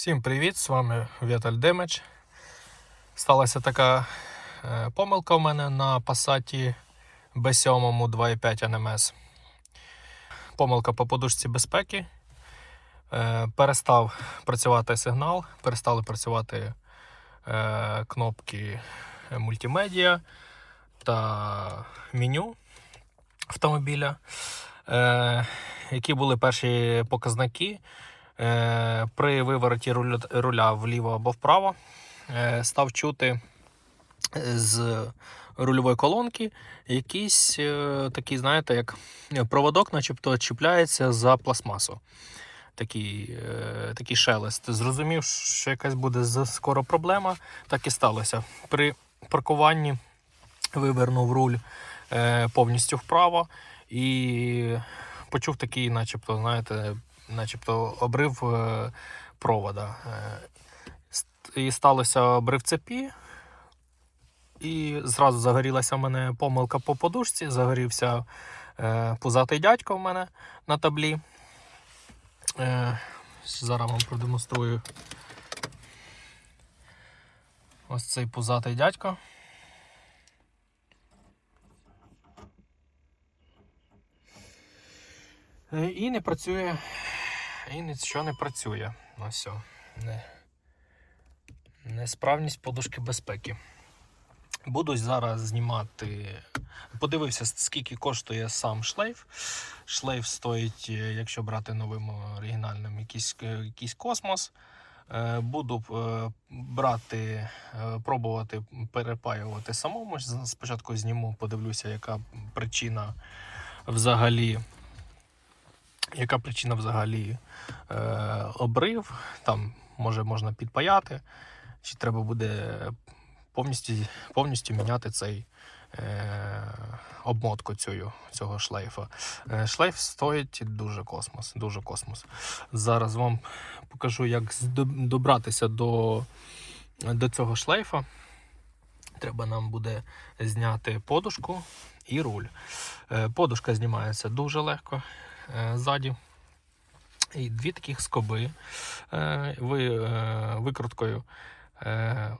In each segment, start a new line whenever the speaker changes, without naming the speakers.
Всім привіт! З вами Віталь Демеч. Сталася така е, помилка у мене на Passat B7 2.5 NMS. Помилка по подушці безпеки. Е, перестав працювати сигнал, перестали працювати е, кнопки мультимедіа та меню автомобіля. Які були перші показники? Е, при вивороті руля, вліво або вправо е, став чути з рульової колонки якийсь е, такий, знаєте, як проводок, начебто чіпляється за пластмасу. Такий, е, такий шелест. Зрозумів, що якась буде скоро проблема. Так і сталося. При паркуванні вивернув руль е, повністю вправо і почув такий, начебто, знаєте, начебто обрив е, провода. Е, і сталося обрив цепі. І зразу загорілася в мене помилка по подушці, загорівся е, пузатий дядько в мене на таблі. Зараз вам продемонструю ось цей пузатий дядько. І не працює. І нічого не працює. Ось все. Не. Несправність подушки безпеки. Буду зараз знімати. Подивився, скільки коштує сам шлейф. Шлейф стоїть, е, якщо брати новим оригінальним, якийсь, е, якийсь космос. Е, Буду брати, пробувати перепаювати самому. Спочатку зніму, подивлюся, яка причина взагалі. Яка причина взагалі е, обрив? Там може можна підпаяти, чи треба буде повністю, повністю міняти цей е, обмотку цю, цього шлейфа. Е, шлейф стоїть дуже космос. Дуже космос. Зараз вам покажу, як добратися до, до цього шлейфа. Треба нам буде зняти подушку і руль. Е, Подушка знімається дуже легко ззаді. І дві таких скоби е, ви е, викруткою е,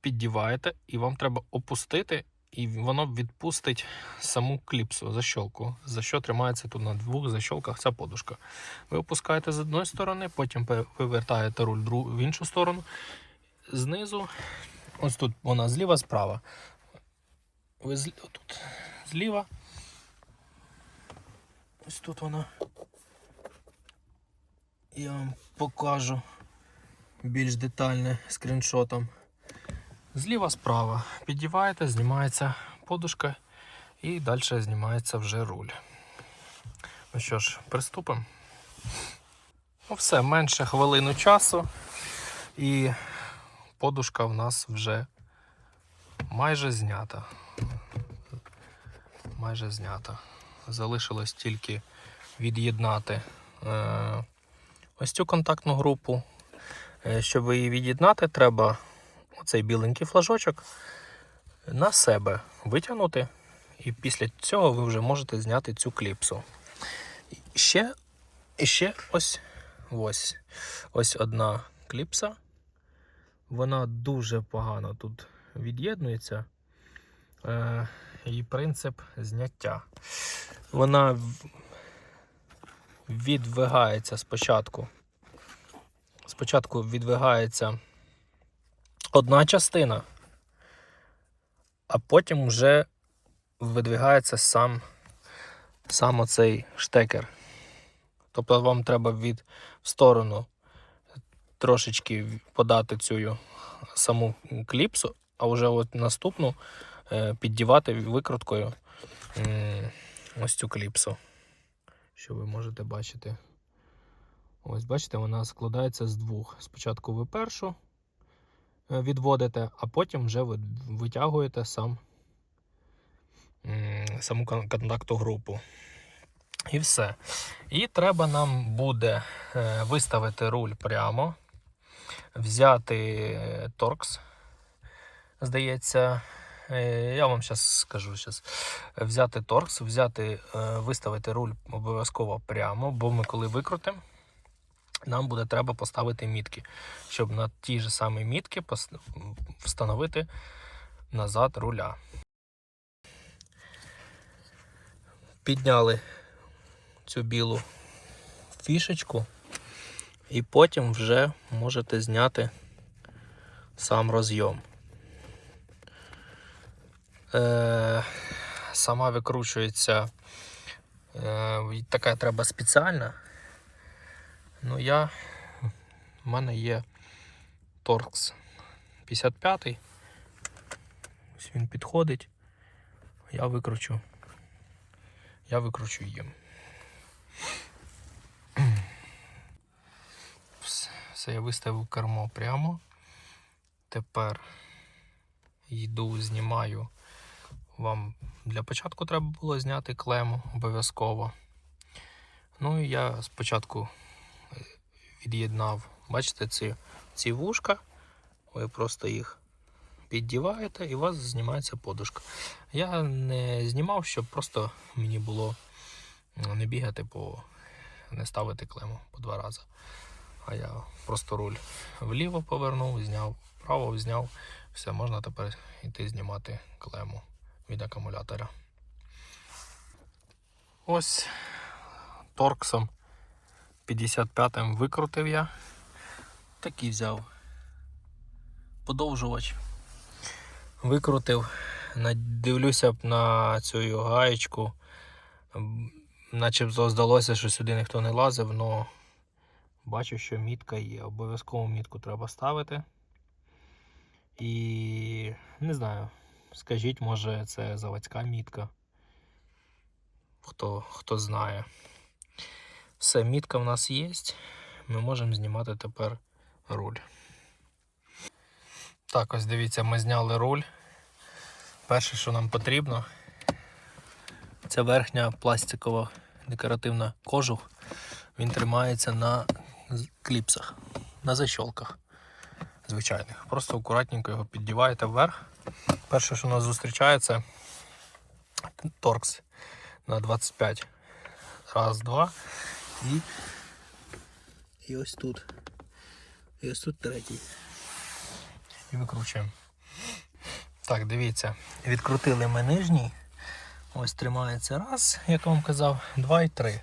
піддіваєте, і вам треба опустити, і воно відпустить саму кліпсу, защолку, за що тримається тут на двох защолках ця подушка. Ви опускаєте з одної сторони, потім вивертаєте руль в іншу сторону. Знизу, ось тут вона зліва, справа. Ви з, тут зліва. Ось тут вона. Я вам покажу більш детальне скріншотом. Зліва справа піддіваєте, знімається подушка і далі знімається вже руль. Ну що ж, приступимо. Ну все, менше хвилину часу, і подушка в нас вже майже знята. Майже знята. Залишилось тільки від'єднати е, ось цю контактну групу. Е, Щоб її від'єднати, треба оцей біленький флажочок на себе витягнути. І після цього ви вже можете зняти цю кліпсу. І ще, ще ось, ось, ось одна кліпса. Вона дуже погано тут від'єднується. Е, і принцип зняття. Вона відвигається спочатку. Спочатку відвигається одна частина, а потім вже видвигається сам, сам оцей штекер. Тобто вам треба від в сторону трошечки подати цю саму кліпсу, а вже от наступну е, піддівати викруткою ось цю кліпсу. Що ви можете бачити. Ось, бачите, вона складається з двох. Спочатку ви першу е, відводите, а потім вже ви витягуєте сам, саму контакту групу. І все. І треба нам буде е, виставити руль прямо, взяти е, торкс, здається. Е, Я вам зараз скажу щас. Взяти торкс, взяти, е, виставити руль обов'язково прямо, бо ми коли викрутимо, нам буде треба поставити мітки, щоб на ті ж самі мітки встановити назад руля. Підняли цю білу фішечку, і потім вже можете зняти сам розйом. Е, сама викручується е, така треба спеціальна. Ну я. У мене є Торкс 55. Ось він підходить. Я викручу. Я викручу їм. Все, я виставив кермо прямо. Тепер йду, знімаю. Вам для початку треба було зняти клему обов'язково. Ну і я спочатку е, від'єднав, бачите, ці, ці вушка. Ви просто їх піддіваєте і у вас знімається подушка. Я не знімав, щоб просто мені було ну, не бігати по не ставити клему по два рази. А я просто руль вліво повернув, зняв, вправо зняв. Все, можна тепер йти знімати клему від акумулятора. Ось торксом 55-м викрутив я. Такий взяв подовжувач. Викрутив, дивлюся на цю гаєчку. М, Начебто здалося, що сюди ніхто не лазив, але бачу, що мітка є. Обов'язково мітку треба ставити. І не знаю, скажіть, може це заводська мітка. Хто, хто знає. Все, мітка в нас є. Ми можемо знімати тепер руль. Так, ось дивіться, ми зняли руль. Перше, що нам потрібно, це верхня пластикова декоративна кожух. Він тримається на кліпсах, на защолках звичайних. Просто акуратненько його піддіваєте вверх. Перше, що нас зустрічає, це торкс на 25. Раз, два. І, і ось тут. І ось тут третій. І викручуємо. Так, дивіться, відкрутили ми нижній. Ось тримається раз, як я вам казав, два і три.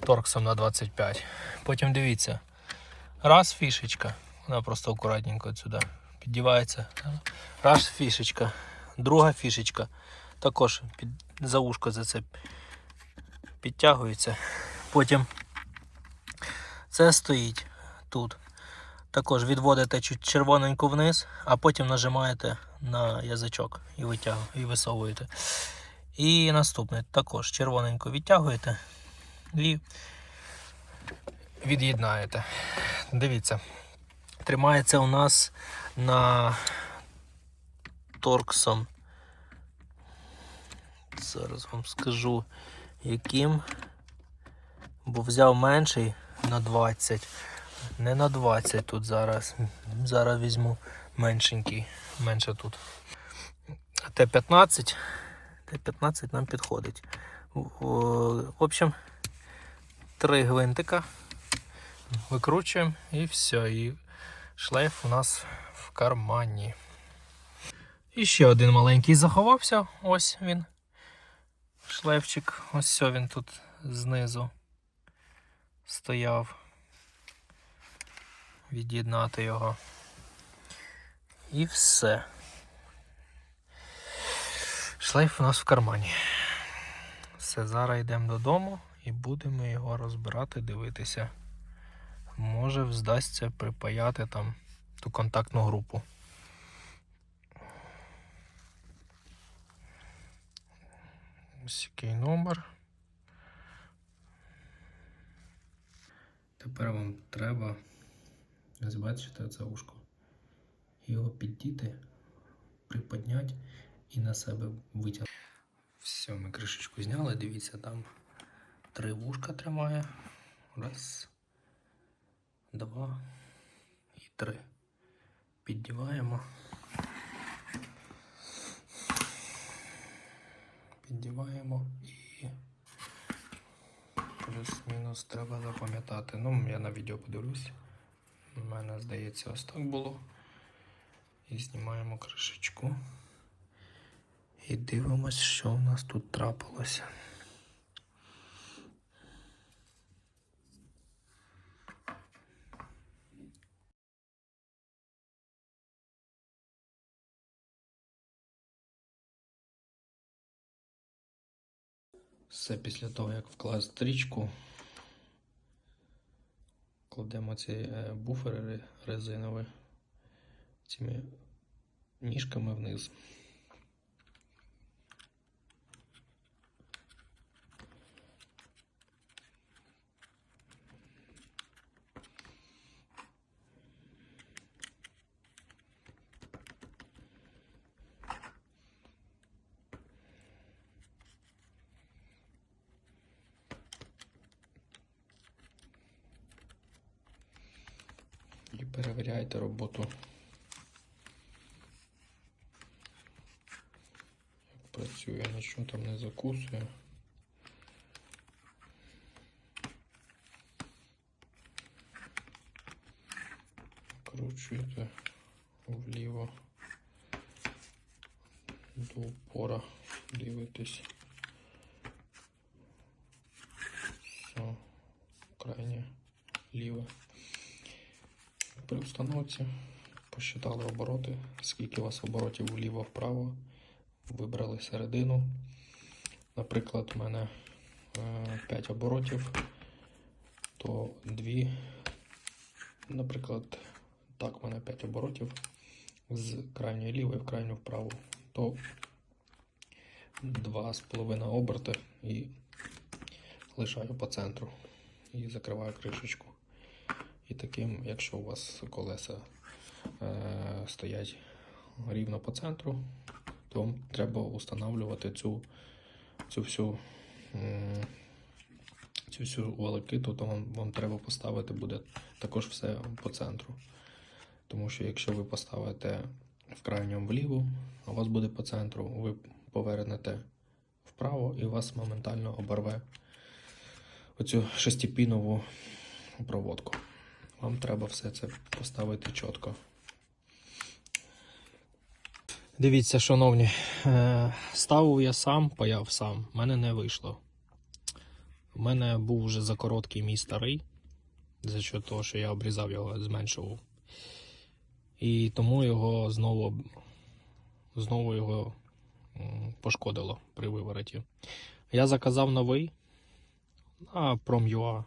Торксом на 25. Потім дивіться. Раз фішечка. Вона просто акуратненько сюди піддівається. Раз фішечка. Друга фішечка. Також під, за вушко за це підтягується. Потім це стоїть тут. Також відводите чуть червоненьку вниз, а потім нажимаєте на язичок і витягуєте, і висовуєте. І наступне також червоненько відтягуєте і від'єднаєте. Дивіться, тримається у нас на торксом. Зараз вам скажу яким. Бо взяв менший на 20. Не на 20 тут зараз. Зараз візьму меншенький. Менше тут. Т-15. Т-15 нам підходить. В- общем, три гвинтика. Викручуємо і все. І шлейф у нас в кармані. І ще один маленький заховався. Ось він. Шлейфчик. Ось все він тут знизу стояв. Від'єднати його. І все. Шлейф у нас в кармані. Все, зараз йдемо додому і будемо його розбирати, дивитися. Може вдасться припаяти там ту контактну групу. Ось який номер. Тепер вам треба, ось бачите, це ушко. Його піддіти, приподняти і на себе витягнути. Все, ми кришечку зняли, дивіться, там три вушка тримає. Раз, два і три. Піддіваємо. Піддіваємо і плюс-мінус треба запам'ятати. Ну, я на відео подивлюсь. У мене, здається, ось так було. І знімаємо кришечку. І дивимось, що у нас тут трапилося. Все після того, як вклав стрічку, кладемо ці е, буфери резинові цими ніжками вниз. І перевіряйте роботу. Як працює, нічого там не закусує. Кручуєте вліво до упора, дивитесь. Все, крайнє ліве. При установці посчитали обороти, скільки у вас оборотів вліво-вправо, вибрали середину. Наприклад, у мене 5 оборотів, то 2, наприклад, так, у мене 5 оборотів з крайньої лівої в крайню вправо, то 2,5 оберти і лишаю по центру і закриваю кришечку. І таким, якщо у вас колеса е, стоять рівно по центру, то вам треба встановлювати цю, цю всю м, цю всю волокиту, то вам, вам треба поставити буде також все по центру. Тому що якщо ви поставите в крайньому вліво, у вас буде по центру, ви повернете вправо і вас моментально оборве оцю шестипінову проводку. Вам треба все це поставити чітко. Дивіться, шановні, е, ставив я сам, паяв сам. У мене не вийшло. У мене був вже за короткий мій старий, за що того, що я обрізав його, зменшував. І тому його знову, знову його пошкодило при вивороті. Я заказав новий на Prom.ua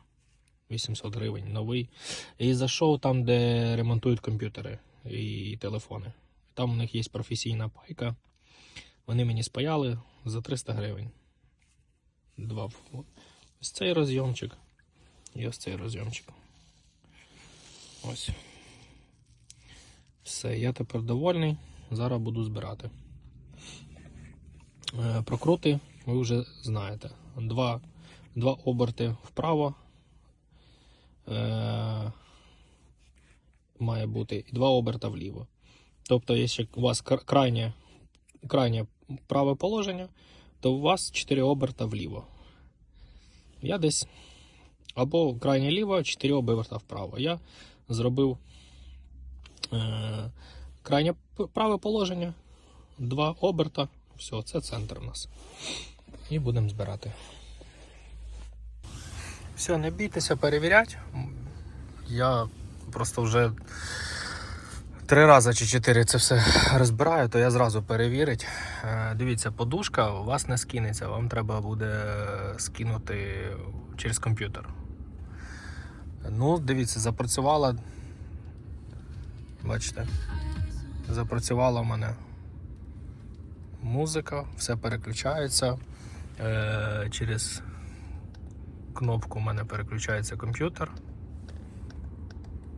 800 гривень новий. І зайшов там, де ремонтують комп'ютери і телефони. Там у них є професійна пайка. Вони мені спаяли за 300 гривень. Два. Ось цей розйомчик і ось цей розйомчик. Ось. Все, я тепер довольний. Зараз буду збирати. Е, Прокрути ви вже знаєте. Два, два оберти вправо е, має бути і два оберта вліво. Тобто, якщо у вас крайнє, крайнє праве положення, то у вас 4 оберта вліво. Я десь або крайнє ліво, 4 оберта вправо. Я зробив е, крайнє праве положення, два оберта. Все, це центр у нас. І будемо збирати. Все, не бійтеся перевіряти. Я просто вже три рази чи чотири це все розбираю, то я зразу перевірить. Е, Дивіться, подушка у вас не скинеться, вам треба буде скинути через комп'ютер. Ну, дивіться, запрацювала. Бачите, запрацювала в мене музика, все переключається. Е, Через кнопку у мене переключається комп'ютер.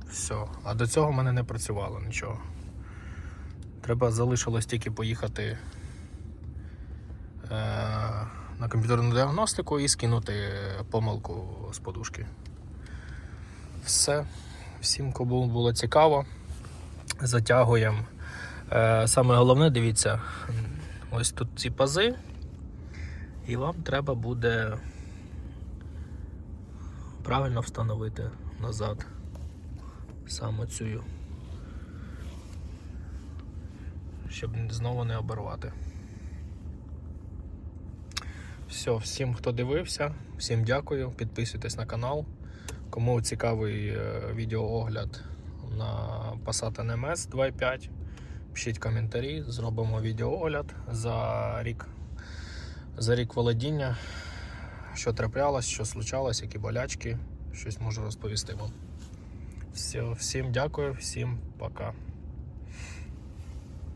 Все. А до цього в мене не працювало нічого. Треба залишилось тільки поїхати е, на комп'ютерну діагностику і скинути помилку з подушки. Все. Всім, кому було цікаво, затягуємо. Е, саме головне, дивіться, ось тут ці пази, і вам треба буде правильно встановити назад саме цю, щоб знову не обірвати. Все, всім, хто дивився, всім дякую. Підписуйтесь на канал. Кому цікавий е, відеоогляд на Passat NMS 2.5, пишіть коментарі, зробимо відеоогляд за рік, за рік володіння, що траплялось, що случалось, які болячки, щось можу розповісти вам. Все, всім дякую, всім пока.